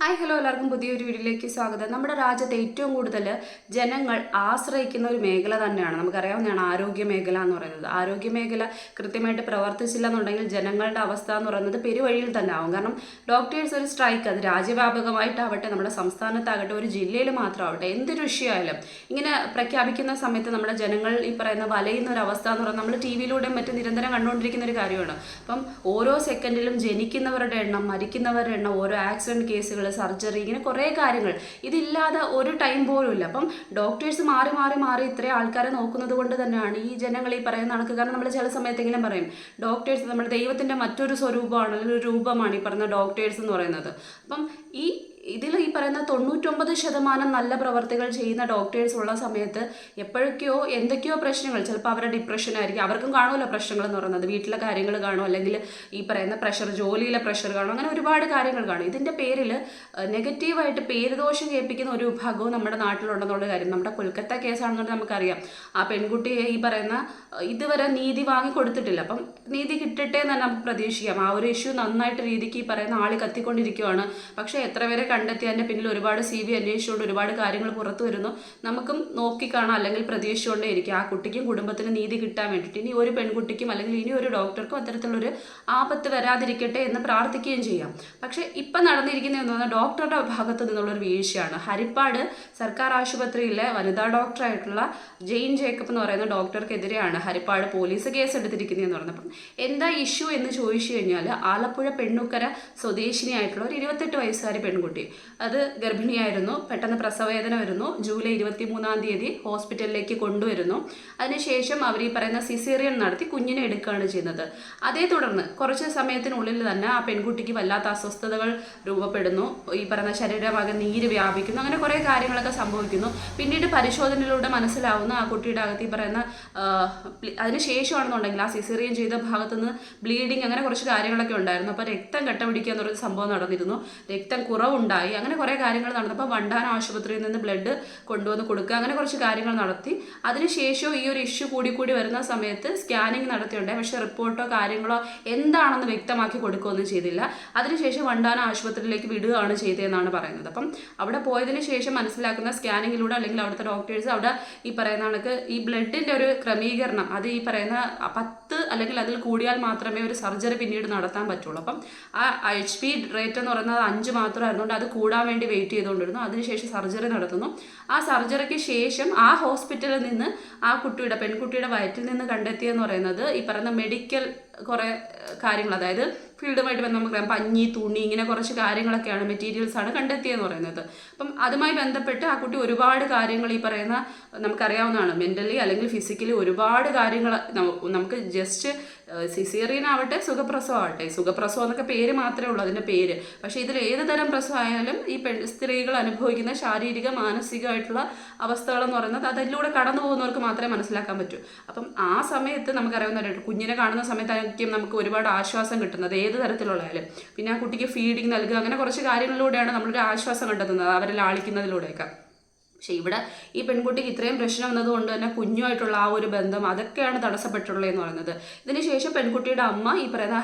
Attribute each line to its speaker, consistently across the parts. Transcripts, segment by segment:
Speaker 1: Hi hello എല്ലാവർക്കും പുതിയൊരു വീഡിയോയിലേക്ക് സ്വാഗതം. നമ്മുടെ രാജ്യത്ത് ഏറ്റവും കൂടുതൽ ജനങ്ങൾ ആശ്രയിക്കുന്ന ഒരു മേഖല തന്നെയാണ്. നമുക്കറിയാവുന്നതാണ് ആരോഗ്യ മേഖല എന്ന് പറയുന്നത്. ആരോഗ്യ മേഖല കൃത്യമായിട്ട് പ്രവർത്തിച്ചില്ല എന്നുണ്ടെങ്കിൽ ജനങ്ങളുടെ അവസ്ഥ എന്ന് പറയുന്നത് പെരുവഴിയിൽ തന്നെ ആവും. കാരണം ഡോക്ടേഴ്സ് ഒരു സ്ട്രൈക്ക് അത് രാജ്യവ്യാപകമായിട്ടാവട്ടെ നമ്മുടെ സംസ്ഥാനത്താകട്ടെ ഒരു ജില്ലയിൽ മാത്രമാവട്ടെ എന്തൊരു വിഷയമായാലും ഇങ്ങനെ പ്രഖ്യാപിക്കുന്ന സമയത്ത് നമ്മുടെ ജനങ്ങൾ ഈ പറയുന്ന വലയുന്ന ഒരു അവസ്ഥ എന്ന് പറയുന്നത് നമ്മൾ ടി വിയിലൂടെയും മറ്റും നിരന്തരം കണ്ടുകൊണ്ടിരിക്കുന്ന ഒരു കാര്യമാണ്. അപ്പം ഓരോ സെക്കൻഡിലും ജനിക്കുന്നവരുടെ എണ്ണം മരിക്കുന്നവരുടെ എണ്ണം ഓരോ ആക്സിഡന്റ് കേസുകൾ സർജറി ഇങ്ങനെ കുറേ കാര്യങ്ങൾ. ഇതില്ലാതെ ഒരു ടൈം പോലും ഇല്ല. അപ്പം ഡോക്ടേഴ്സ് മാറി മാറി മാറി ഇത്രയും ആൾക്കാരെ നോക്കുന്നത് കൊണ്ട് തന്നെയാണ് ഈ ജനങ്ങൾ ഈ പറയുന്ന കണക്ക്. കാരണം നമ്മൾ ചില സമയത്തെങ്കിലും പറയും ഡോക്ടേഴ്സ് നമ്മുടെ ദൈവത്തിന്റെ മറ്റൊരു സ്വരൂപമാണ് അല്ലെങ്കിൽ ഒരു രൂപമാണ് ഈ പറയുന്ന ഡോക്ടേഴ്സ് എന്ന് പറയുന്നത്. അപ്പം ഈ ഇതിൽ ഈ പറയുന്ന തൊണ്ണൂറ്റൊമ്പത് ശതമാനം നല്ല പ്രവർത്തികൾ ചെയ്യുന്ന ഡോക്ടേഴ്സ് ഉള്ള സമയത്ത് എപ്പോഴൊക്കെയോ എന്തൊക്കെയോ പ്രശ്നങ്ങൾ ചിലപ്പോൾ അവരുടെ ഡിപ്രഷൻ ആയിരിക്കും. അവർക്കും കാണുമല്ലോ പ്രശ്നങ്ങൾ എന്ന് പറയുന്നത്. വീട്ടിലെ കാര്യങ്ങൾ കാണും അല്ലെങ്കിൽ ഈ പറയുന്ന പ്രഷർ ജോലിയിലെ പ്രഷർ കാണും. അങ്ങനെ ഒരുപാട് കാര്യങ്ങൾ കാണും. ഇതിന്റെ പേരിൽ നെഗറ്റീവായിട്ട് പേരുദോഷം കേൾപ്പിക്കുന്ന ഒരു വിഭാഗവും നമ്മുടെ നാട്ടിലുണ്ടെന്നുള്ള കാര്യം. നമ്മുടെ കൊൽക്കത്ത കേസാണെന്നുണ്ടെങ്കിൽ നമുക്കറിയാം. ആ പെൺകുട്ടിയെ ഈ പറയുന്ന ഇതുവരെ നീതി വാങ്ങി കൊടുത്തിട്ടില്ല. അപ്പം നീതി കിട്ടട്ടെ എന്ന് തന്നെ നമുക്ക് പ്രതീക്ഷിക്കാം. ആ ഒരു ഇഷ്യൂ നന്നായിട്ട് രീതിക്ക് ഈ പറയുന്ന ആൾ കത്തിക്കൊണ്ടിരിക്കുകയാണ് പക്ഷേ എത്ര പേരെ കണ്ടെത്തി അതിന്റെ പിന്നിൽ ഒരുപാട് സി ബി അന്വേഷിച്ചുകൊണ്ട് ഒരുപാട് കാര്യങ്ങൾ പുറത്തു വരുന്നു. നമുക്കും നോക്കിക്കാണാം അല്ലെങ്കിൽ പ്രതീക്ഷിച്ചുകൊണ്ടേ ഇരിക്കുക ആ കുട്ടിക്കും കുടുംബത്തിന് നീതി കിട്ടാൻ വേണ്ടിയിട്ട്. ഇനി ഒരു പെൺകുട്ടിക്കും അല്ലെങ്കിൽ ഇനി ഒരു ഡോക്ടർക്കും അത്തരത്തിലുള്ളൊരു ആപത്ത് വരാതിരിക്കട്ടെ എന്ന് പ്രാർത്ഥിക്കുകയും ചെയ്യാം. പക്ഷേ ഇപ്പം നടന്നിരിക്കുന്ന എന്ന് പറഞ്ഞാൽ ഡോക്ടറുടെ ഭാഗത്തു നിന്നുള്ളൊരു വീഴ്ചയാണ്. ഹരിപ്പാട് സർക്കാർ ആശുപത്രിയിലെ വനിതാ ഡോക്ടറായിട്ടുള്ള ജെയിൻ ജേക്കബ് എന്ന് പറയുന്ന ഡോക്ടർക്കെതിരെയാണ് ഹരിപ്പാട് പോലീസ് കേസ് എടുത്തിരിക്കുന്നതെന്ന് എന്ന് അപ്പം എന്താ ഇഷ്യൂ എന്ന് ചോദിച്ചു കഴിഞ്ഞാൽ ആലപ്പുഴ പെണ്ണുക്കര സ്വദേശിനിയായിട്ടുള്ള ഒരു ഇരുപത്തെട്ട് വയസ്സുകാരി പെൺകുട്ടി. അത് ഗർഭിണിയായിരുന്നു പെട്ടെന്ന് പ്രസവവേദന വരുന്നു ജൂലൈ ഇരുപത്തി മൂന്നാം തീയതി ഹോസ്പിറ്റലിലേക്ക് കൊണ്ടുവരുന്നു. അതിനുശേഷം അവർ ഈ പറയുന്ന സിസേറിയൻ നടത്തി കുഞ്ഞിനെ എടുക്കുകയാണ് ചെയ്യുന്നത്. അതേ തുടർന്ന് കുറച്ച് സമയത്തിനുള്ളിൽ തന്നെ ആ പെൺകുട്ടിക്ക് വല്ലാത്ത അസ്വസ്ഥതകൾ രൂപപ്പെടുന്നു. ഈ പറയുന്ന ശരീരമാകെ നീര് വ്യാപിക്കുന്നു. അങ്ങനെ കുറേ കാര്യങ്ങളൊക്കെ സംഭവിക്കുന്നു. പിന്നീട് പരിശോധനയിലൂടെ മനസ്സിലാവുന്ന ആ കുട്ടിയുടെ അകത്ത് ഈ പറയുന്ന ആ, ബ്ലി- അതിന് ശേഷമാണെന്നുണ്ടെങ്കിൽ ആ സിസേറിയൻ ചെയ്ത ഭാഗത്തുനിന്ന് ബ്ലീഡിങ് അങ്ങനെ കുറച്ച് കാര്യങ്ങളൊക്കെ ഉണ്ടായിരുന്നു. അപ്പോൾ രക്തം കട്ട പിടിക്കുക എന്നൊരു സംഭവം നടന്നിരുന്നു. രക്തം കുറവുണ്ടായി അങ്ങനെ കുറേ കാര്യങ്ങൾ നടന്നു നടന്നപ്പോൾ വണ്ടാന ആശുപത്രിയിൽ നിന്ന് ബ്ലഡ് കൊണ്ടുവന്ന് കൊടുക്കുക അങ്ങനെ കുറച്ച് കാര്യങ്ങൾ നടത്തി. അതിനുശേഷം ഈ ഒരു ഇഷ്യൂ കൂടി കൂടി വരുന്ന സമയത്ത് സ്കാനിങ് നടത്തിയുണ്ടായി പക്ഷേ റിപ്പോർട്ടോ കാര്യങ്ങളോ എന്താണെന്ന് വ്യക്തമാക്കി കൊടുക്കുകയൊന്നും ചെയ്തില്ല. അതിനുശേഷം വണ്ടാന ആശുപത്രിയിലേക്ക് വിടുകയാണ് ചെയ്തതെന്നാണ് പറയുന്നത്. അപ്പം അവിടെ പോയതിന് ശേഷം മനസ്സിലാക്കുന്ന സ്കാനിങ്ങിലൂടെ അല്ലെങ്കിൽ അവിടുത്തെ ഡോക്ടേഴ്സ് അവിടെ ഈ പറയുന്ന കണക്ക് ഈ ബ്ലഡിന്റെ ഒരു ക്രമീകരണം അത് ഈ പറയുന്ന പത്ത് അല്ലെങ്കിൽ അതിൽ കൂടിയാൽ മാത്രമേ ഒരു സർജറി പിന്നീട് നടത്താൻ പറ്റുള്ളൂ. അപ്പം ആ എച്ച് പി റേറ്റ് എന്ന് പറയുന്നത് അഞ്ച് മാത്രമായിരുന്നുകൊണ്ട് അത് കൂടാൻ വേണ്ടി വെയിറ്റ് ചെയ്തുകൊണ്ടിരുന്നു. അതിനുശേഷം സർജറി നടത്തുന്നു. ആ സർജറിക്ക് ശേഷം ആ ഹോസ്പിറ്റലിൽ നിന്ന് ആ കുട്ടിയുടെ പെൺകുട്ടിയുടെ വയറ്റിൽ നിന്ന് കണ്ടെത്തിയെന്ന് പറയുന്നത് ഈ പറയുന്ന മെഡിക്കൽ കുറേ കാര്യങ്ങൾ. അതായത് ഫീൽഡുമായിട്ട് ബന്ധം നമുക്കറിയാം പഞ്ഞി തുണി ഇങ്ങനെ കുറച്ച് കാര്യങ്ങളൊക്കെയാണ് മെറ്റീരിയൽസ് ആണ് കണ്ടെത്തിയെന്ന് പറയുന്നത്. അപ്പം അതുമായി ബന്ധപ്പെട്ട് ആ കുട്ടി ഒരുപാട് കാര്യങ്ങൾ ഈ പറയുന്ന നമുക്കറിയാവുന്നതാണ്. മെന്റലി അല്ലെങ്കിൽ ഫിസിക്കലി ഒരുപാട് കാര്യങ്ങൾ നമുക്ക് ജസ്റ്റ് സിസേറിയൻ ആവട്ടെ സുഖപ്രസവം സുഖപ്രസവം എന്നൊക്കെ പേര് മാത്രമേ ഉള്ളൂ അതിന്റെ പേര്. പക്ഷേ ഇതിൽ ഏത് തരം പ്രസവമായാലും ഈ പെൺ സ്ത്രീകൾ അനുഭവിക്കുന്ന ശാരീരിക മാനസികമായിട്ടുള്ള അവസ്ഥകളെന്ന് പറയുന്നത് അതിലൂടെ കടന്നു പോകുന്നവർക്ക് മാത്രമേ മനസ്സിലാക്കാൻ പറ്റൂ. അപ്പം ആ സമയത്ത് നമുക്കറിയാവുന്നവരായിട്ട് കുഞ്ഞിനെ കാണുന്ന സമയത്തായിരിക്കും നമുക്ക് ഒരുപാട് ആശ്വാസം കിട്ടുന്നത് ഏത് തരത്തിലുള്ളതായാലും. പിന്നെ ആ കുട്ടിക്ക് ഫീഡിങ് നൽകുക അങ്ങനെ കുറച്ച് കാര്യങ്ങളിലൂടെയാണ് നമ്മളൊരു ആശ്വാസം കണ്ടെത്തുന്നത് അവരെ ലാളിക്കുന്നതിലൂടെയൊക്കെ. പക്ഷേ ഇവിടെ ഈ പെൺകുട്ടിക്ക് ഇത്രയും പ്രശ്നം വന്നതുകൊണ്ട് തന്നെ കുഞ്ഞുമായിട്ടുള്ള ആ ഒരു ബന്ധം അതൊക്കെയാണ് തടസ്സപ്പെട്ടുള്ളതെന്ന് പറയുന്നത്. ഇതിനുശേഷം പെൺകുട്ടിയുടെ അമ്മ ഈ പറയുന്ന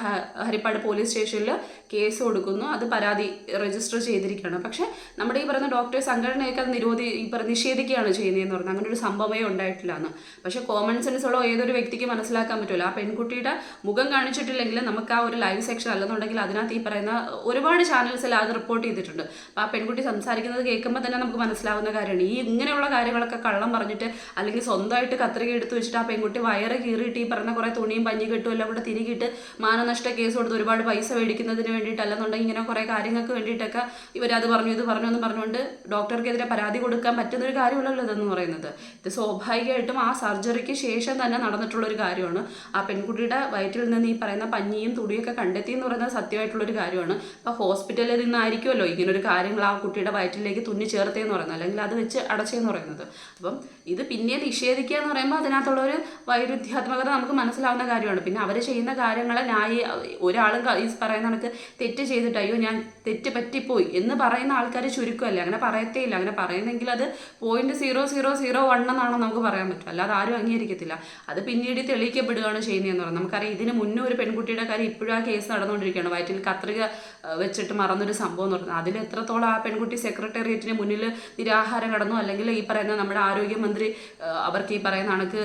Speaker 1: ഹരിപ്പാട് പോലീസ് സ്റ്റേഷനിൽ കേസ് കൊടുക്കുന്നു. അത് പരാതി രജിസ്റ്റർ ചെയ്തിരിക്കുകയാണ്. പക്ഷേ നമ്മുടെ ഈ പറയുന്ന ഡോക്ടർ സംഘടനയൊക്കെ അത് നിരോധി ഈ നിഷേധിക്കുകയാണ് ചെയ്യുന്നതെന്ന് പറയുന്നത് അങ്ങനെ ഒരു സംഭവമേ ഉണ്ടായിട്ടില്ല എന്ന്. പക്ഷേ കോമൺ സെൻസ് ഏതൊരു വ്യക്തിക്ക് മനസ്സിലാക്കാൻ പറ്റില്ല. ആ പെൺകുട്ടിയുടെ മുഖം കാണിച്ചിട്ടില്ലെങ്കിൽ നമുക്ക് ആ ഒരു ലൈവ് സെക്ഷൻ അല്ലെന്നുണ്ടെങ്കിൽ അതിനകത്ത് ഈ പറയുന്ന ഒരുപാട് ചാനൽസിൽ അത് റിപ്പോർട്ട് ചെയ്തിട്ടുണ്ട്. അപ്പോൾ ആ പെൺകുട്ടി സംസാരിക്കുന്നത് കേൾക്കുമ്പോൾ തന്നെ നമുക്ക് മനസ്സിലാവുന്ന കാര്യമാണ്. ഈ ഇങ്ങനെയുള്ള കാര്യങ്ങളൊക്കെ കള്ളം പറഞ്ഞിട്ട് അല്ലെങ്കിൽ സ്വന്തമായിട്ട് കത്രിക എടുത്ത് വെച്ചിട്ട് ആ പെൺകുട്ടി വയറ് കീറിയിട്ട് ഈ പറഞ്ഞ കുറേ തുണിയും പഞ്ഞി എല്ലാം കൂടെ തിരികിട്ട് മാനനഷ്ട കേസ് കൊടുത്ത് ഒരുപാട് പൈസ മേടിക്കുന്നതിന് വേണ്ടിയിട്ട് അല്ലെന്നുണ്ടെങ്കിൽ ഇങ്ങനെ കുറേ കാര്യങ്ങൾക്ക് വേണ്ടിയിട്ടൊക്കെ ഇവരത് പറഞ്ഞു ഇത് പറഞ്ഞു എന്ന് പറഞ്ഞുകൊണ്ട് ഡോക്ടർക്കെതിരെ പരാതി കൊടുക്കാൻ പറ്റുന്ന ഒരു കാര്യമല്ലല്ലോ ഇതെന്ന് പറയുന്നത്. ഇത് സ്വാഭാവികമായിട്ടും ആ സർജറിക്ക് ശേഷം തന്നെ നടന്നിട്ടുള്ള ഒരു കാര്യമാണ്. ആ പെൺകുട്ടിയുടെ വയറ്റിൽ നിന്ന് ഈ പറയുന്ന പഞ്ഞിയും തുടിയൊക്കെ കണ്ടെത്തി എന്ന് പറയുന്നത് സത്യമായിട്ടുള്ള ഒരു കാര്യമാണ്. അപ്പോൾ ഹോസ്പിറ്റലിൽ നിന്നായിരിക്കുമല്ലോ ഇങ്ങനൊരു കാര്യങ്ങൾ ആ കുട്ടിയുടെ വയറ്റിലേക്ക് തുന്നി ചേർത്തേന്ന് പറയുന്നത്. അല്ലെങ്കിൽ അത് വെച്ച് പിടിച്ച് അടച്ചെന്ന് പറയുന്നത്. അപ്പം ഇത് പിന്നെ നിഷേധിക്കുക എന്ന് പറയുമ്പോൾ അതിനകത്തുള്ള ഒരു വൈരുദ്ധ്യാത്മകത നമുക്ക് മനസ്സിലാവുന്ന കാര്യമാണ്. പിന്നെ അവർ ചെയ്യുന്ന കാര്യങ്ങളെ ന്യായ ഒരാളും ഈ പറയുന്ന കണക്ക് തെറ്റ് ചെയ്തിട്ട് അയ്യോ ഞാൻ തെറ്റ് പറ്റിപ്പോയി എന്ന് പറയുന്ന ആൾക്കാർ ചുരുക്കമല്ലേ? അങ്ങനെ പറയത്തേ ഇല്ല അങ്ങനെ പറയുന്നെങ്കിൽ അത് point zero zero zero one എന്നാണോ നമുക്ക് പറയാൻ പറ്റും അല്ലാതെ ആരും അംഗീകരിക്കത്തില്ല. അത് പിന്നീട് തെളിയിക്കപ്പെടുകയാണ് ചെയ്യുന്നതെന്ന് പറയുന്നത്. നമുക്കറിയാം ഇതിന് മുന്നേ ഒരു പെൺകുട്ടിയുടെ കാര്യം ഇപ്പോഴും ആ കേസ് നടന്നുകൊണ്ടിരിക്കുകയാണ്. വയറ്റിൽ കത്രിക വെച്ചിട്ട് മറന്നൊരു സംഭവം എന്ന് പറയുന്നത്. അതിൽ എത്രത്തോളം ആ പെൺകുട്ടി സെക്രട്ടേറിയറ്റിന് മുന്നിൽ നിരാഹാരം കടന്നു. അല്ലെങ്കിൽ ഈ പറയുന്ന നമ്മുടെ ആരോഗ്യമന്ത്രി അവർക്ക് ഈ പറയുന്ന കണക്ക്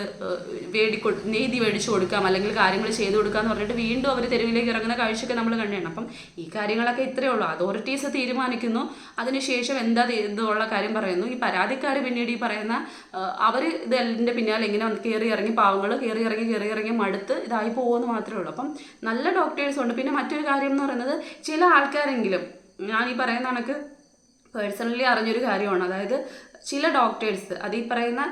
Speaker 1: വേടിക്കൊ നീതി മേടിച്ചു കൊടുക്കാം അല്ലെങ്കിൽ കാര്യങ്ങൾ ചെയ്തു കൊടുക്കാം എന്ന് പറഞ്ഞിട്ട് വീണ്ടും അവർ തെരുവിലേക്ക് ഇറങ്ങുന്ന കാഴ്ചയൊക്കെ നമ്മൾ കണ്ടാണ്. അപ്പം ഈ കാര്യങ്ങളൊക്കെ ഇത്രയേ ഉള്ളൂ. അതോറിറ്റീസ് തീരുമാനിക്കുന്നു. അതിനുശേഷം എന്താ ഇത് ഇതുള്ള കാര്യം പറയുന്നു. ഈ പരാതിക്കാർ പിന്നീട് ഈ പറയുന്ന അവർ ഇതിന്റെ പിന്നാലെ ഇങ്ങനെ കയറി ഇറങ്ങി പാവങ്ങൾ കയറി ഇറങ്ങി കയറി ഇറങ്ങി മടുത്ത് ഇതായി പോകുമെന്ന് മാത്രമേ ഉള്ളൂ. അപ്പം നല്ല ഡോക്ടേഴ്സ് ഉണ്ട്. പിന്നെ മറ്റൊരു കാര്യം എന്ന് പറയുന്നത് ചില ആൾക്കാരെങ്കിലും ഞാൻ ഈ പറയുന്ന കണക്ക് പേഴ്സണലി അറിഞ്ഞൊരു കാര്യമാണ്. അതായത് ചില ഡോക്ടേഴ്സ് അത് പറയുന്ന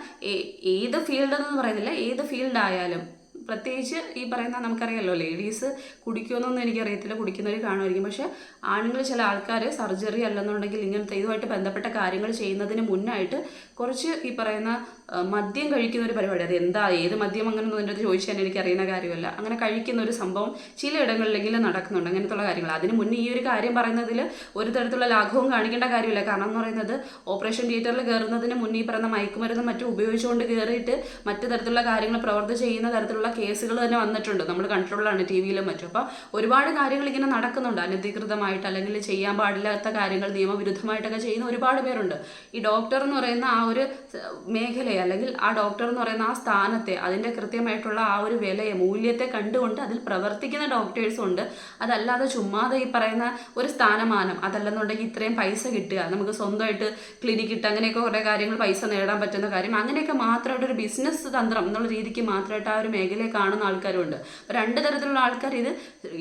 Speaker 1: ഏത് ഫീൽഡ് എന്ന് പറയുന്നില്ല ഏത് ഫീൽഡ് ആയാലും പ്രത്യേകിച്ച് ഈ പറയുന്ന നമുക്കറിയാമല്ലോ ലേഡീസ് കുടിക്കുമെന്നൊന്നും എനിക്കറിയത്തില്ല കുടിക്കുന്നവർ കാണുമായിരിക്കും. പക്ഷേ ആണുങ്ങൾ ചില ആൾക്കാർ സർജറി അല്ലെന്നുണ്ടെങ്കിൽ ഇങ്ങനത്തെ ഇതുമായിട്ട് ബന്ധപ്പെട്ട കാര്യങ്ങൾ ചെയ്യുന്നതിന് മുന്നായിട്ട് കുറച്ച് ഈ പറയുന്ന മദ്യം കഴിക്കുന്ന ഒരു പരിപാടി. അത് എന്താ ഏത് മദ്യം അങ്ങനെ ഒന്നും എന്റെ ചോദിച്ചാൽ എനിക്ക് അറിയുന്ന കാര്യമല്ല. അങ്ങനെ കഴിക്കുന്ന ഒരു സംഭവം ചില ചിലയിടങ്ങളിലെങ്കിലും നടക്കുന്നുണ്ട്. അങ്ങനത്തുള്ള കാര്യങ്ങൾ. അതിന് മുന്നേ ഈ ഒരു കാര്യം പറയുന്നതിൽ ഒരു തരത്തിലുള്ള ലാഘവും കാണിക്കേണ്ട കാര്യമില്ല. കാരണം എന്ന് പറയുന്നത് ഓപ്പറേഷൻ തിയേറ്ററിൽ കയറുന്നതിന് മുന്നേ ഈ പറയുന്ന മയക്കുമരുന്നും മറ്റും ഉപയോഗിച്ചുകൊണ്ട് കയറിയിട്ട് മറ്റു തരത്തിലുള്ള കാര്യങ്ങൾ പ്രവർത്തി ചെയ്യുന്ന തരത്തിലുള്ള കേസുകൾ തന്നെ വന്നിട്ടുണ്ട്. നമ്മൾ കണ്ടിട്ടുള്ളതാണ് ടി വിയിലും മറ്റും. അപ്പോൾ ഒരുപാട് കാര്യങ്ങൾ ഇങ്ങനെ നടക്കുന്നുണ്ട്. അനധികൃതമായിട്ട് അല്ലെങ്കിൽ ചെയ്യാൻ പാടില്ലാത്ത കാര്യങ്ങൾ നിയമവിരുദ്ധമായിട്ടൊക്കെ ചെയ്യുന്ന ഒരുപാട് പേരുണ്ട്. ഈ ഡോക്ടർ എന്ന് പറയുന്ന ആ ഒരു മേഖലയെ അല്ലെങ്കിൽ ആ ഡോക്ടർ എന്ന് പറയുന്ന ആ സ്ഥാനത്തെ അതിന്റെ കൃത്യമായിട്ടുള്ള ആ ഒരു വിലയെ മൂല്യത്തെ കണ്ടുകൊണ്ട് അതിൽ പ്രവർത്തിക്കുന്ന ഡോക്ടേഴ്സും ഉണ്ട്. അതല്ലാതെ ചുമ്മാതെ ഈ പറയുന്ന ഒരു സ്ഥാനമാനം അതല്ലെന്നുണ്ടെങ്കിൽ ഇത്രയും പൈസ കിട്ടുക നമുക്ക് സ്വന്തമായിട്ട് ക്ലിനിക്ക് ഇട്ട് അങ്ങനെയൊക്കെ കുറേ കാര്യങ്ങൾ പൈസ നേടാൻ പറ്റുന്ന കാര്യം അങ്ങനെയൊക്കെ മാത്രമായിട്ട് ഒരു ബിസിനസ് തന്ത്രം എന്നുള്ള രീതിക്ക് മാത്രമായിട്ട് ആ ഒരു മേഖലയെ കാണുന്ന ആൾക്കാരുണ്ട് അപ്പോൾ രണ്ട് തരത്തിലുള്ള ആൾക്കാർ ഇത്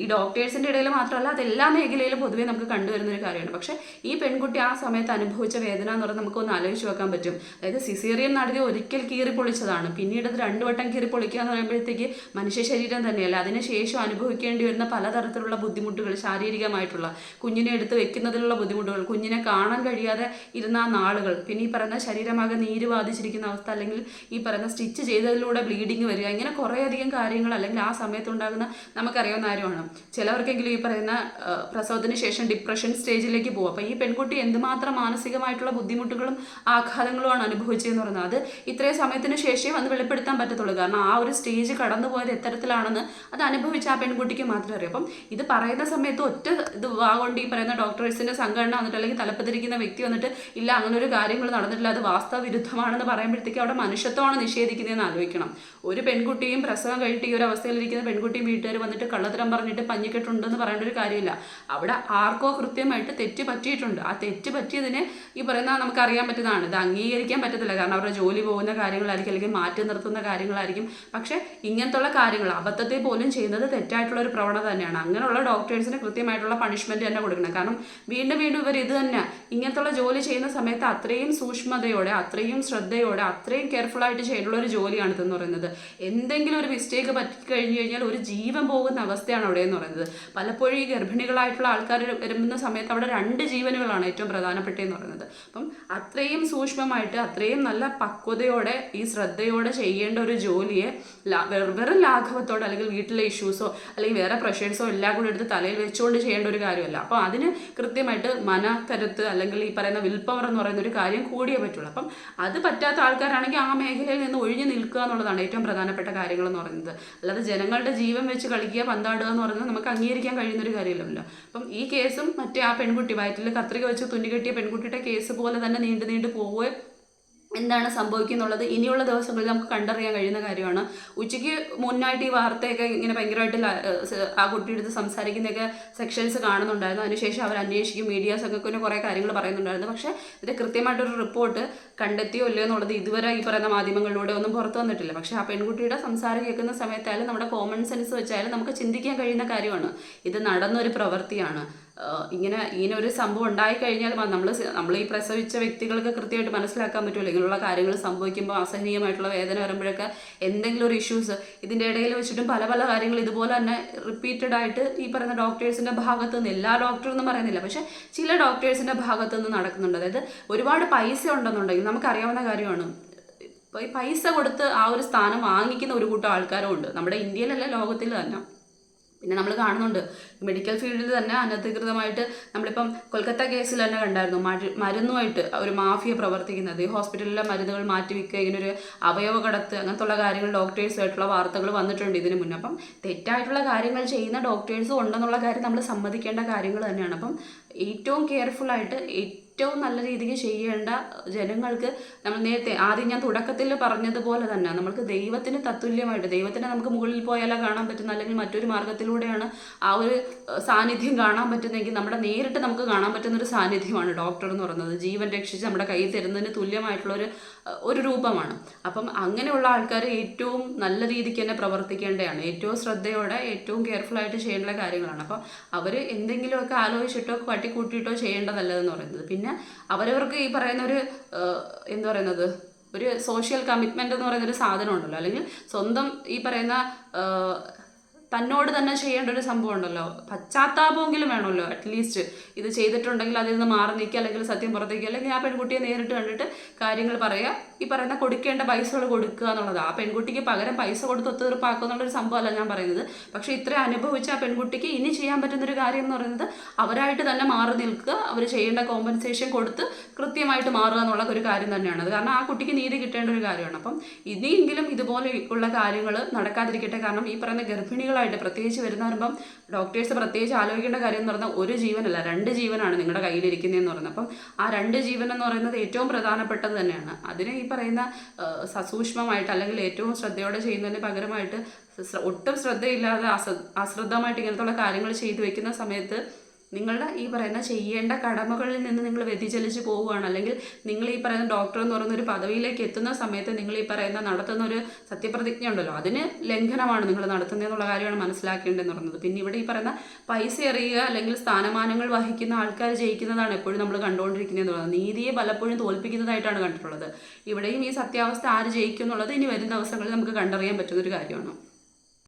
Speaker 1: ഈ ഡോക്ടേഴ്സിന്റെ ഇടയിൽ മാത്രമല്ല അത് എല്ലാ മേഖലയിലും പൊതുവേ നമുക്ക് കണ്ടുവരുന്ന ഒരു കാര്യമാണ്. പക്ഷേ ഈ പെൺകുട്ടി ആ സമയത്ത് അനുഭവിച്ച വേദന എന്ന് പറഞ്ഞാൽ നമുക്കൊന്ന് ആലോചിച്ച് വെക്കാൻ പറ്റും. അതായത് സിസേറിയൻ നടത്തി ഒരിക്കൽ കീറി പൊളിച്ചതാണ് പിന്നീട് അത് രണ്ടു വട്ടം കീറി പൊളിക്കുക എന്ന് പറയുമ്പോഴത്തേക്ക് മനുഷ്യ ശരീരം തന്നെയല്ല. അതിനുശേഷം അനുഭവിക്കേണ്ടി വരുന്ന പലതരത്തിലുള്ള ബുദ്ധിമുട്ടുകൾ ശാരീരികമായിട്ടുള്ള കുഞ്ഞിനെ എടുത്ത് വെക്കുന്നതിലുള്ള ബുദ്ധിമുട്ടുകൾ കുഞ്ഞിനെ കാണാൻ കഴിയാതെ ഇരുന്ന നാളുകൾ പിന്നെ ഈ പറയുന്ന ശരീരമാകെ നീര് ബാധിച്ചിരിക്കുന്ന അവസ്ഥ അല്ലെങ്കിൽ ഈ പറയുന്ന സ്റ്റിച്ച് ചെയ്തതിലൂടെ ബ്ലീഡിങ് വരിക ഇങ്ങനെ കുറേയധികം കാര്യങ്ങൾ അല്ലെങ്കിൽ ആ സമയത്തുണ്ടാകുന്ന നമുക്കറിയാവുന്ന കാര്യമാണ്. ചിലവർക്കെങ്കിലും ഈ പറയുന്ന പ്രസവത്തിന് ശേഷം ഡിപ്രഷൻ സ്റ്റേജിലേക്ക് പോകും. അപ്പോൾ ഈ പെൺകുട്ടി എന്തുമാത്രം മാനസികമായിട്ടുള്ള ബുദ്ധിമുട്ടുകളും ആഘാതങ്ങളുമാണ് അനുഭവിച്ചതെന്ന് പറയുന്നത് അത് ഇത്രയും സമയത്തിന് ശേഷം അത് വെളിപ്പെടുത്താൻ പറ്റത്തുള്ളൂ. കാരണം ആ ഒരു സ്റ്റേജ് കടന്നു പോയത് എത്തരത്തിലാണെന്ന് അത് അനുഭവിച്ച ആ പെൺകുട്ടിക്ക് മാത്രമേ അറിയൂ. അപ്പം ഇത് പറയുന്ന സമയത്ത് ഒറ്റ ഇത് വാഗോണ്ട് ഈ പറയുന്ന ഡോക്ടേഴ്സിന്റെ സംഘടന വന്നിട്ട് അല്ലെങ്കിൽ തലപ്പത്തിരിക്കുന്ന വ്യക്തി വന്നിട്ട് ഇല്ല അങ്ങനെ ഒരു കാര്യങ്ങൾ നടന്നിട്ടില്ല അത് വാസ്തവ വിരുദ്ധമാണെന്ന് പറയുമ്പോഴത്തേക്ക് അവിടെ മനുഷ്യത്വമാണ് നിഷേധിക്കുന്നതെന്ന് ആലോചിക്കണം. ഒരു പെൺകുട്ടിയും പ്രസവം കഴിഞ്ഞിട്ട് ഈ ഒരു അവസ്ഥയിലിരിക്കുന്ന പെൺകുട്ടിയും വീട്ടുകാർ വന്നിട്ട് കള്ളത്തരം പറഞ്ഞിട്ട് പഞ്ഞിക്കെട്ടുണ്ടെന്ന് പറയേണ്ട ഒരു കാര്യമില്ല. അവിടെ ആർക്കോ കൃത്യമായിട്ട് തെറ്റ് പറ്റിയിട്ടുണ്ട്. ആ തെറ്റ് പറ്റിയതിന് ഈ പറയുന്ന നമുക്ക് അറിയാൻ പറ്റുന്നതാണ്. ഇത് അംഗീകരിക്കാൻ പറ്റത്തില്ല. കാരണം അവരുടെ ജോലി പോകുന്ന കാര്യങ്ങളായിരിക്കും അല്ലെങ്കിൽ മാറ്റി നിർത്തുന്ന കാര്യങ്ങളായിരിക്കും. പക്ഷേ ഇങ്ങനത്തുള്ള കാര്യങ്ങൾ അബദ്ധത്തെ പോലും ചെയ്യുന്നത് തെറ്റായിട്ടുള്ള ഒരു പ്രവണത തന്നെയാണ്. അങ്ങനെയുള്ള ഡോക്ടേഴ്സിന് കൃത്യമായിട്ടുള്ള പണിഷ്മെന്റ് തന്നെ കൊടുക്കണം. കാരണം വീണ്ടും വീണ്ടും ഇവർ ഇത് തന്നെ. ഇങ്ങനത്തുള്ള ജോലി ചെയ്യുന്ന സമയത്ത് അത്രയും സൂക്ഷ്മതയോടെ അത്രയും ശ്രദ്ധയോടെ അത്രയും ആയിട്ട് ചെയ്യേണ്ടുള്ള ഒരു ജോലിയാണ് ഇതെന്ന് പറയുന്നത്. എന്തെങ്കിലും ഒരു മിസ്റ്റേക്ക് പറ്റി കഴിഞ്ഞു കഴിഞ്ഞാൽ ഒരു ജീവൻ പോകുന്ന അവസ്ഥയാണ് അവിടെ എന്ന് പറയുന്നത്. പലപ്പോഴും ഈ ഗർഭിണികളായിട്ടുള്ള ആൾക്കാർ വരുന്ന സമയത്ത് അവിടെ രണ്ട് ജീവനുകളാണ് ഏറ്റവും പ്രധാനപ്പെട്ടതെന്ന് പറയുന്നത്. അപ്പം അത്രയും സൂക്ഷ്മമായിട്ട് അത്രയും നല്ല പക്വതയോടെ ഈ ശ്രദ്ധയോടെ ചെയ്യേണ്ട ഒരു ജോലിയെ വെറും ലാഘവത്തോടെ അല്ലെങ്കിൽ വീട്ടിലെ ഇഷ്യൂസോ അല്ലെങ്കിൽ വേറെ പ്രഷേഴ്സോ എല്ലാം കൂടെ എടുത്ത് തലയിൽ വെച്ചുകൊണ്ട് ചെയ്യേണ്ട ഒരു കാര്യമല്ല. അപ്പോൾ അതിന് കൃത്യമായിട്ട് മനക്കരുത്ത് അല്ലെങ്കിൽ ഈ പറയുന്ന വിൽ പവർ എന്ന് പറയുന്ന ഒരു കാര്യം കൂടിയേ പറ്റുള്ളൂ. അപ്പം അത് പറ്റാത്ത ആൾക്കാരാണെങ്കിൽ ആ മേഖലയിൽ നിന്ന് ഒഴിഞ്ഞു നിൽക്കുക എന്നുള്ളതാണ് ഏറ്റവും പ്രധാനപ്പെട്ട കാര്യങ്ങൾ എന്ന് പറയുന്നത്. അല്ലാതെ ജനങ്ങളുടെ ജീവൻ വെച്ച് കളിക്കുക പന്താടുക എന്ന് പറയുന്നത് നമുക്ക് അംഗീകരിക്കാൻ കഴിയുന്ന ഒരു കാര്യമില്ലല്ലോ. അപ്പം ഈ കേസും മറ്റേ ആ പെൺകുട്ടി വയറ്റിൽ കത്രിക വെച്ച് തുന്നി കെട്ടിയ പെൺകുട്ടിയുടെ കേസ് പോലെ തന്നെ നീണ്ടു നീണ്ടു പോവുകയും എന്താണ് സംഭവിക്കുന്നുള്ളത്? ഇനിയുള്ള ദിവസങ്ങളിൽ നമുക്ക് കണ്ടറിയാൻ കഴിയുന്ന കാര്യമാണ്. ഉച്ചയ്ക്ക് മുന്നായിട്ട് ഈ വാർത്തയൊക്കെ ഇങ്ങനെ ഭയങ്കരമായിട്ട് ആ കുട്ടിയുടെ അടുത്ത് സംസാരിക്കുന്നതൊക്കെ സെക്ഷൻസ് കാണുന്നുണ്ടായിരുന്നു. അതിനുശേഷം അവർ അന്വേഷിക്കും മീഡിയാസൊക്കെ പിന്നെ കുറേ കാര്യങ്ങൾ പറയുന്നുണ്ടായിരുന്നു. പക്ഷേ ഇതിന്റെ കൃത്യമായിട്ടൊരു റിപ്പോർട്ട് കണ്ടെത്തിയോ ഇല്ലയോ എന്നുള്ളത് ഇതുവരെ ഈ പറയുന്ന മാധ്യമങ്ങളിലൂടെ ഒന്നും പുറത്തു വന്നിട്ടില്ല. പക്ഷേ ആ പെൺകുട്ടിയുടെ സംസാരം കേൾക്കുന്ന സമയത്തായാലും നമ്മുടെ കോമൺ സെൻസ് വെച്ചായാലും നമുക്ക് ചിന്തിക്കാൻ കഴിയുന്ന കാര്യമാണ്. ഇത് നടന്നൊരു പ്രവൃത്തിയാണ്. ഇങ്ങനെ ഇങ്ങനെ ഒരു സംഭവം ഉണ്ടായി കഴിഞ്ഞാൽ നമ്മൾ നമ്മൾ ഈ പ്രസവിച്ച വ്യക്തികൾക്ക് കൃത്യമായിട്ട് മനസ്സിലാക്കാൻ പറ്റുമല്ലോ. ഇങ്ങനെയുള്ള കാര്യങ്ങൾ സംഭവിക്കുമ്പോൾ അസഹനീയമായിട്ടുള്ള വേദന വരുമ്പോഴൊക്കെ എന്തെങ്കിലും ഒരു ഇഷ്യൂസ് ഇതിന്റെ ഇടയിൽ വെച്ചിട്ടും പല പല കാര്യങ്ങൾ ഇതുപോലെ തന്നെ റിപ്പീറ്റഡ് ആയിട്ട് ഈ പറയുന്ന ഡോക്ടേഴ്സിന്റെ ഭാഗത്ത് നിന്ന് എല്ലാ ഡോക്ടറും പറയുന്നില്ല. പക്ഷേ ചില ഡോക്ടേഴ്സിന്റെ ഭാഗത്ത് നിന്ന് നടക്കുന്നുണ്ട്. അതായത് ഒരുപാട് പൈസ ഉണ്ടെന്നുണ്ടെങ്കിൽ നമുക്കറിയാവുന്ന കാര്യമാണ്. ഈ പൈസ കൊടുത്ത് ആ ഒരു സ്ഥാനം വാങ്ങിക്കുന്ന ഒരു കൂട്ടം ആൾക്കാരും ഉണ്ട്. നമ്മുടെ ഇന്ത്യയിലല്ല ലോകത്തിൽ തന്നെ. പിന്നെ നമ്മൾ കാണുന്നുണ്ട്. മെഡിക്കൽ ഫീൽഡിൽ തന്നെ അനധികൃതമായിട്ട് നമ്മളിപ്പം കൊൽക്കത്ത കേസിൽ തന്നെ കണ്ടായിരുന്നു. മരുന്നുമായിട്ട് ഒരു മാഫിയ പ്രവർത്തിക്കുന്നത്. ഈ ഹോസ്പിറ്റലിലെ മരുന്നുകൾ മാറ്റിവെക്കുക ഇങ്ങനെ ഒരു അവയവ കടത്ത് അങ്ങനത്തുള്ള കാര്യങ്ങൾ ഡോക്ടേഴ്സായിട്ടുള്ള വാർത്തകൾ വന്നിട്ടുണ്ട് ഇതിനു മുന്നേ. അപ്പം തെറ്റായിട്ടുള്ള കാര്യങ്ങൾ ചെയ്യുന്ന ഡോക്ടേഴ്സും ഉണ്ടെന്നുള്ള കാര്യം നമ്മൾ സമ്മതിക്കേണ്ട കാര്യങ്ങൾ തന്നെയാണ്. അപ്പം ഏറ്റവും കെയർഫുൾ ആയിട്ട് ഏറ്റവും നല്ല രീതിക്ക് ചെയ്യേണ്ട ജനങ്ങൾക്ക് നമ്മൾ നേരത്തെ ആദ്യം ഞാൻ തുടക്കത്തിൽ പറഞ്ഞതുപോലെ തന്നെ നമുക്ക് ദൈവത്തിന് തത്തുല്യമായിട്ട് ദൈവത്തിനെ നമുക്ക് മുകളിൽ പോയാലോ കാണാൻ പറ്റുന്ന അല്ലെങ്കിൽ മറ്റൊരു മാർഗത്തിലൂടെയാണ് ആ ഒരു സാന്നിധ്യം കാണാൻ പറ്റുന്നതെങ്കിൽ നമ്മുടെ നേരിട്ട് നമുക്ക് കാണാൻ പറ്റുന്ന ഒരു സാന്നിധ്യമാണ് ഡോക്ടർ എന്ന് പറയുന്നത്. ജീവൻ രക്ഷിച്ച് നമ്മുടെ കയ്യിൽ തരുന്നതിന് തുല്യമായിട്ടുള്ള ഒരു ഒരു രൂപമാണ്. അപ്പം അങ്ങനെയുള്ള ആൾക്കാർ ഏറ്റവും നല്ല രീതിക്ക് തന്നെ പ്രവർത്തിക്കേണ്ടതാണ്. ഏറ്റവും ശ്രദ്ധയോടെ ഏറ്റവും കെയർഫുൾ ആയിട്ട് ചെയ്യേണ്ട കാര്യങ്ങളാണ്. അപ്പം അവർ എന്തെങ്കിലുമൊക്കെ ആലോചിച്ചിട്ടോ കാട്ടിക്കൂട്ടിയിട്ടോ ചെയ്യേണ്ടതല്ലതെന്ന് പറയുന്നത്. പിന്നെ അവരവർക്ക് ഈ പറയുന്ന ഒരു എന്താ പറയുന്നത്? ഒരു സോഷ്യൽ കമ്മിറ്റ്മെന്റ് എന്ന് പറയുന്ന ഒരു സാധനം ഉണ്ടല്ലോ അല്ലെങ്കിൽ സ്വന്തം ഈ പറയുന്ന തന്നോട് തന്നെ ചെയ്യേണ്ട ഒരു സംഭവം ഉണ്ടല്ലോ. പശ്ചാത്താപമെങ്കിലും വേണമല്ലോ അറ്റ്ലീസ്റ്റ് ഇത് ചെയ്തിട്ടുണ്ടെങ്കിൽ അതിൽ നിന്ന് മാറി നിൽക്കുക അല്ലെങ്കിൽ സത്യം പുറത്തേക്കുക അല്ലെങ്കിൽ ആ പെൺകുട്ടിയെ നേരിട്ട് കണ്ടിട്ട് കാര്യങ്ങൾ പറയുക. ഈ പറയുന്ന കൊടുക്കേണ്ട പൈസകൾ കൊടുക്കുക എന്നുള്ളത്. ആ പെൺകുട്ടിക്ക് പകരം പൈസ കൊടുത്ത് ഒത്തുതീർപ്പാക്കുക എന്നുള്ളൊരു സംഭവമല്ല ഞാൻ പറയുന്നത്. പക്ഷേ ഇത്രയും അനുഭവിച്ച ആ പെൺകുട്ടിക്ക് ഇനി ചെയ്യാൻ പറ്റുന്നൊരു കാര്യം എന്ന് പറയുന്നത് അവരായിട്ട് തന്നെ മാറി നിൽക്കുക അവർ ചെയ്യേണ്ട കോമ്പൻസേഷൻ കൊടുത്ത് കൃത്യമായിട്ട് മാറുക എന്നുള്ള ഒരു കാര്യം തന്നെയാണ്. അത് കാരണം ആ കുട്ടിക്ക് നീതി കിട്ടേണ്ട ഒരു കാര്യമാണ്. അപ്പം ഇനിയെങ്കിലും ഇതുപോലെ ഉള്ള കാര്യങ്ങൾ നടക്കാതിരിക്കട്ടെ. കാരണം ഈ പറയുന്ന ഗർഭിണികളായിട്ട് പ്രത്യേകിച്ച് വരുന്ന പറയുമ്പം ഡോക്ടേഴ്സ് പ്രത്യേകിച്ച് ആലോചിക്കേണ്ട കാര്യം എന്ന് പറഞ്ഞാൽ ഒരു ജീവനല്ല രണ്ട് ജീവനാണ് നിങ്ങളുടെ കയ്യിലിരിക്കുന്നതെന്ന് പറയുന്നത്. അപ്പം ആ രണ്ട് ജീവൻ എന്ന് പറയുന്നത് ഏറ്റവും പ്രധാനപ്പെട്ടത് തന്നെയാണ്. അതിന് ഈ പറയുന്ന സസൂക്ഷ്മമായിട്ട് അല്ലെങ്കിൽ ഏറ്റവും ശ്രദ്ധയോടെ ചെയ്യുന്നതിന് പകരമായിട്ട് ഒട്ടും ശ്രദ്ധയില്ലാതെ അശ്രദ്ധമായിട്ട് ഇങ്ങനത്തുള്ള കാര്യങ്ങൾ ചെയ്തു വെക്കുന്ന സമയത്ത് നിങ്ങളുടെ ഈ പറയുന്ന ചെയ്യേണ്ട കടമകളിൽ നിന്ന് നിങ്ങൾ വ്യതിചലിച്ച് പോവുകയാണ്. അല്ലെങ്കിൽ നിങ്ങൾ ഈ പറയുന്ന ഡോക്ടർ എന്ന് പറയുന്ന ഒരു പദവിയിലേക്ക് എത്തുന്ന സമയത്ത് നിങ്ങൾ ഈ പറയുന്ന നടത്തുന്ന ഒരു സത്യപ്രതിജ്ഞ ഉണ്ടല്ലോ. അതിന് ലംഘനമാണ് നിങ്ങൾ നടത്തുന്നതെന്നുള്ള കാര്യമാണ് മനസ്സിലാക്കേണ്ടതെന്ന് പറയുന്നത്. പിന്നെ ഇവിടെ ഈ പറയുന്ന പൈസ എറിയുക അല്ലെങ്കിൽ സ്ഥാനമാനങ്ങൾ വഹിക്കുന്ന ആൾക്കാർ ജയിക്കുന്നതാണ് എപ്പോഴും നമ്മൾ കണ്ടുകൊണ്ടിരിക്കുന്നതെന്ന് പറയുന്നത് നീതിയെ പലപ്പോഴും തോൽപ്പിക്കുന്നതായിട്ടാണ് കണ്ടിട്ടുള്ളത്. ഇവിടെയും ഈ സത്യാവസ്ഥ ആര് ജയിക്കും എന്നുള്ളത് ഇനി വരുന്ന ദിവസങ്ങളിൽ നമുക്ക് കണ്ടറിയാൻ പറ്റുന്ന ഒരു കാര്യമാണ്.